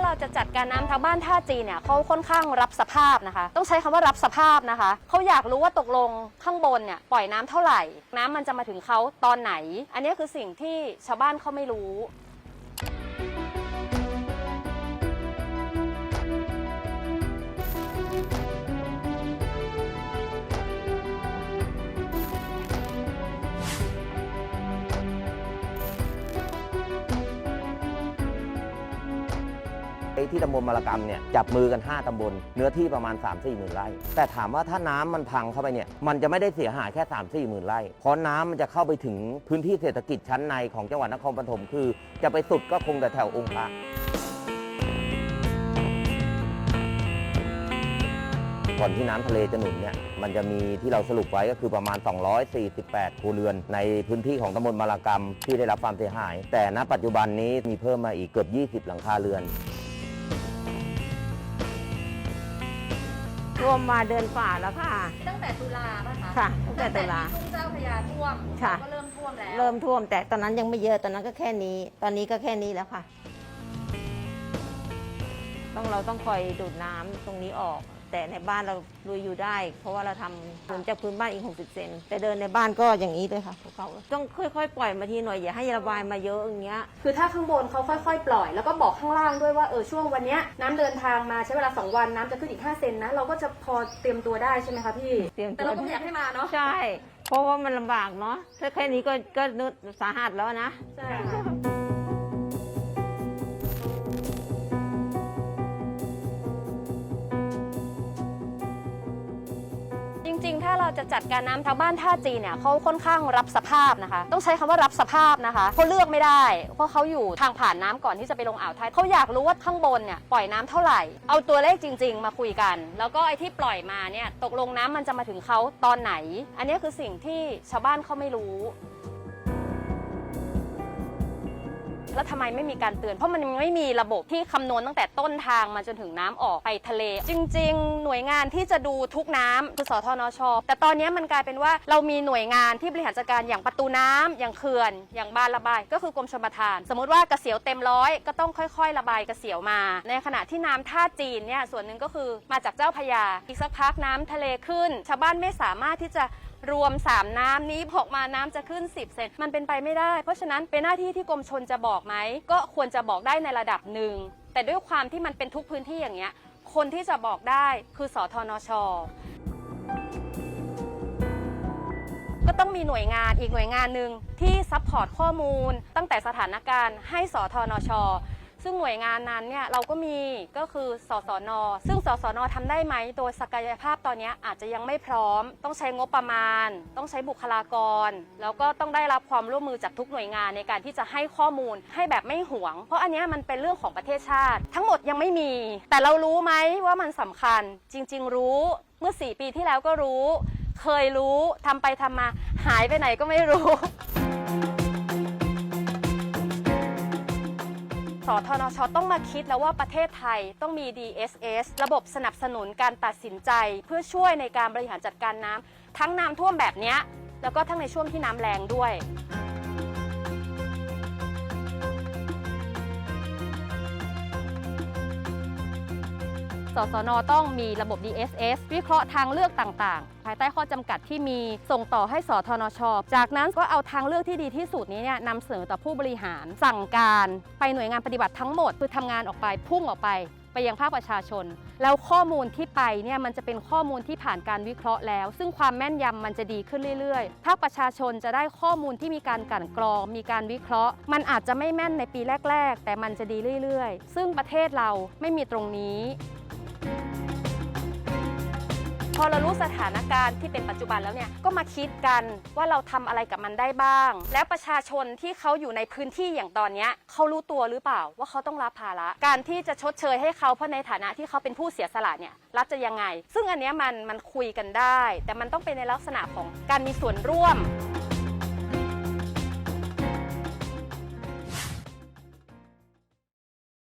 าเราจะจัดการน้ำทางบ้านท่าจีนเนี่ยเขาค่อนข้างรับสภาพนะคะ ต้องใช้คำว่ารับสภาพนะคะเขาอยากรู้ว่าตกลงข้างบนเนี่ยปล่อยน้ำเท่าไหร่ น้ำมันจะมาถึงเขาตอนไหน อันนี้คือสิ่งที่ชาวบ้านเขาไม่รู้ ที่ตำบลมรกรรมเนี่ยจับมือกัน 5ตำบลเนื้อที่ประมาณ 3 4หมื่นไร่ แต่ถามว่าถ้าน้ำมันพังเข้าไปเนี่ยมันจะไม่ได้เสียหายแค่3 4หมื่นไร่เพราะน้ำมันจะเข้าไปถึงพื้นที่เศรษฐกิจชั้นในของจังหวัดนครปฐมคือ จะไปสุดก็คงแต่แถวองค์พระ ก่อนที่น้ำทะเลจะหนุนเนี่ยมันจะมีที่เราสรุปไว้ก็คือประมาณ 248 ครัวเรือน ในพื้นที่ของตำบลมารากรรมที่ได้รับความเสียหาย แต่ณปัจจุบันนี้มีเพิ่มมาอีกเกือบ 20 หลังคาเรือน ท่วมมาเดือนฝ่าแล้วค่ะ ตั้งแต่ตุลาป่ะคะค่ะตั้งแต่ตุลาทุ่งเจ้าพระยาท่วมค่ะ ก็เริ่มท่วมแล้วเริ่มท่วมแต่ตอนนั้นยังไม่เยอะตอนนั้นก็แค่นี้ ตอนนี้ก็แค่นี้แล้วค่ะ ต้องเราต้องคอยดูดน้ำตรงนี้ออก แต่ในบ้านเราลุยอยู่ได้ เพราะว่าเราทำสูงจากพื้นบ้านอีก 60 เซนแต่เดินในบ้านก็อย่างนี้เลยค่ะภูเขาต้องค่อยๆ ปล่อยมาทีหน่อยอย่าให้ระบายมาเยอะอย่างเงี้ยคือถ้าข้างบนเขาค่อยๆ ปล่อย แล้วก็บอกข้างล่างด้วยว่าเออช่วงวันเนี้ยน้ำเดินทางมาใช้เวลา 2 วันน้ำจะขึ้นอีก 5 เซนนะเราก็จะพอเตรียมตัวได้ใช่ไหมคะพี่เตรียมตัว แต่เราก็ไม่อยากให้มาเนาะใช่ เพราะว่ามันลำบากเนาะถ้าแค่นี้ก็ก็นึกสาหัสแล้วนะ ใช่ เราจะจัดการน้ำทางบ้านท่าจีนเนี่ยเขาค่อนข้างรับสภาพนะคะ ต้องใช้คำว่ารับสภาพนะคะเขาเลือกไม่ได้ เพราะเขาอยู่ทางผ่านน้ำก่อนที่จะไปลงอ่าวไทยเขาอยากรู้ว่าข้างบนเนี่ยปล่อยน้ำเท่าไหร่ เอาตัวเลขจริง ๆ มาคุยกัน แล้วก็ไอ้ที่ปล่อยมาเนี่ยตกลงน้ำมันจะมาถึงเขาตอนไหน อันนี้คือสิ่งที่ชาวบ้านเขาไม่รู้ แล้วทำไมไม่มีการเตือน เพราะมันไม่มีระบบที่คำนวณตั้งแต่ต้นทางมาจนถึงน้ำออกไปทะเล จริง ๆ หน่วยงานที่จะดูทุกน้ำคือสทนช แต่ตอนนี้มันกลายเป็นว่าเรามีหน่วยงานที่บริหารจัดการอย่างประตูน้ำอย่างเขื่อน อย่างบานระบาย ก็คือกรมชลประทาน สมมติว่ากระเสียวเต็มร้อยก็ต้องค่อยๆ ระบายกระเสียวมา ในขณะที่น้ำท่าจีนเนี่ยส่วนหนึ่งก็คือมาจากเจ้าพระยาอีกสักพักน้ำทะเลขึ้น ชาวบ้านไม่สามารถที่จะ รวม 3 น้ำนี้บอกมาน้ำจะขึ้น 10 เซนมันเป็นไปไม่ได้ เพราะฉะนั้นเป็นหน้าที่ที่กรมชนจะบอกไหม ก็ควรจะบอกได้ในระดับหนึ่ง แต่ด้วยความที่มันเป็นทุกพื้นที่อย่างเงี้ย คนที่จะบอกได้คือสอทนชก็ต้องมีหน่วยงานอีกหน่วยงานหนึ่งที่ซัพพอร์ตข้อมูลตั้งแต่สถานการณ์ให้สทนช ซึ่งหน่วยงานนั้นเนี่ยเราก็มีก็คือสสน ซึ่งสสนทำได้ไหมโดยศักยภาพตอนนี้อาจจะยังไม่พร้อม ต้องใช้งบประมาณ ต้องใช้บุคลากร แล้วก็ต้องได้รับความร่วมมือจากทุกหน่วยงานในการที่จะให้ข้อมูลให้แบบไม่หวง เพราะอันนี้มันเป็นเรื่องของประเทศชาติ ทั้งหมดยังไม่มี แต่เรารู้ไหมว่ามันสำคัญ จริง ๆ รู้เมื่อ 4 ปีที่แล้วก็รู้ เคยรู้ทำไปทำมา หายไปไหนก็ไม่รู้ ทนชต้องมาคิดแล้วว่าประเทศไทยต้องมี DSS ระบบสนับสนุนการตัดสินใจ เพื่อช่วยในการบริหารจัดการน้ำทั้งน้ำท่วมแบบนี้แล้วก็ทั้งในช่วงที่น้ำแรงด้วย สสนต้องมีระบบ DSS วิเคราะห์ทางเลือกต่างๆ ภายใต้ข้อจำกัดที่มีส่งต่อให้สทนช จากนั้นก็เอาทางเลือกที่ดีที่สุดนี้เนี่ยนำเสนอต่อผู้บริหาร สั่งการไปหน่วยงานปฏิบัติทั้งหมด คือทำงานออกไปพุ่งออกไปไปยังภาคประชาชน แล้วข้อมูลที่ไปเนี่ยมันจะเป็นข้อมูลที่ผ่านการวิเคราะห์แล้ว ซึ่งความแม่นยำมันจะดีขึ้นเรื่อยๆ ภาคประชาชนจะได้ข้อมูลที่มีการกันกรอง มีการวิเคราะห์ มันอาจจะไม่แม่นในปีแรก ๆ แต่มันจะดีเรื่อยๆ ซึ่งประเทศเราไม่มีตรงนี้ อเรารู้สถานการณ์ที่เป็นปัจจุบันแล้วเนี่ยก็มาคิดกันว่าเราทำอะไรกับมันได้บ้าง แล้วประชาชนที่เขาอยู่ในพื้นที่อย่างตอนนี้เขารู้ตัวหรือเปล่าว่าเขาต้องรับภาระ การที่จะชดเชยให้เขาเพราะในฐานะที่เขาเป็นผู้เสียสละเนี่ยรัฐจะยังไง ซึ่งอันเนี้ยมันมันคุยกันได้ แต่มันต้องเป็นในลักษณะของการมีส่วนร่วม